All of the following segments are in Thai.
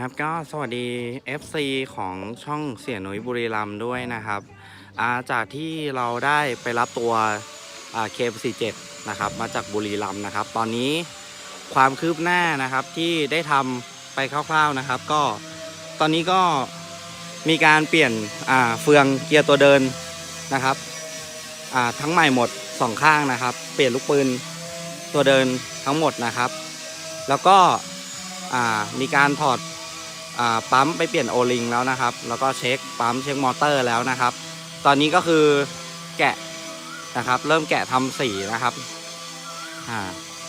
ครับก็สวัสดี FC ของช่องเสียหนุยบุรีรัมด้วยนะครับาจากที่เราได้ไปรับตัวอ่า KFC7 นะครับมาจากบุรีรัมนะครับ ตอนนี้ความคืบหน้านะครับที่ได้ทำไปคร่าวๆนะครับ ก็ตอนนี้ก็มีการเปลี่ยนเฟืองเกียร์ตัวเดินนะครับทั้งใหม่หมดสองข้างนะครับ เปลี่ยนลูกปืนตัวเดินทั้งหมดนะครับ แล้วก็มีการถอด ปั๊มไปเปลี่ยนโอลิงแล้วนะครับ แล้วก็เช็คปั๊มเช็คมอเตอร์แล้วนะครับ ตอนนี้ก็คือแกะนะครับ เริ่มแกะทำสีนะครับอ่า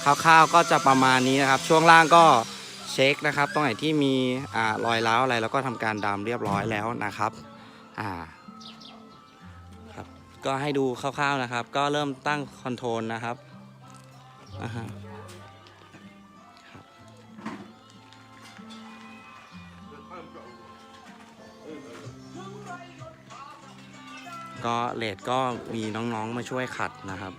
คร่าวๆก็จะประมาณนี้นะครับ ช่วงล่างก็เช็คนะครับ ตรงไหนที่มีอ่ารอยร้าวอะไรแล้วก็ทำการดามเรียบร้อยแล้วนะครับอ่าครับก็ให้ดูคร่าวๆนะครับ ก็เริ่มตั้งคอนโทรลนะครับอ่า ก็เลดก็มีน้องๆมาช่วยขัดนะครับ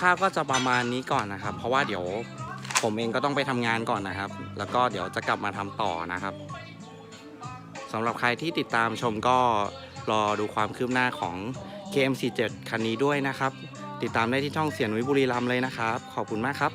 คร่าวๆก็จะประมาณนี้ก่อนนะครับ เพราะว่าเดี๋ยวผมเองก็ต้องไปทำงานก่อนนะครับ แล้วก็เดี๋ยวจะกลับมาทำต่อนะครับสำหรับใครที่ติดตามชมก็รอดูความคืบหน้าของ KM47 คันนี้ด้วยนะครับ ติดตามได้ที่ช่องเสียงนุ้ยบุรีรัมย์เลยนะครับ ขอบคุณมากครับ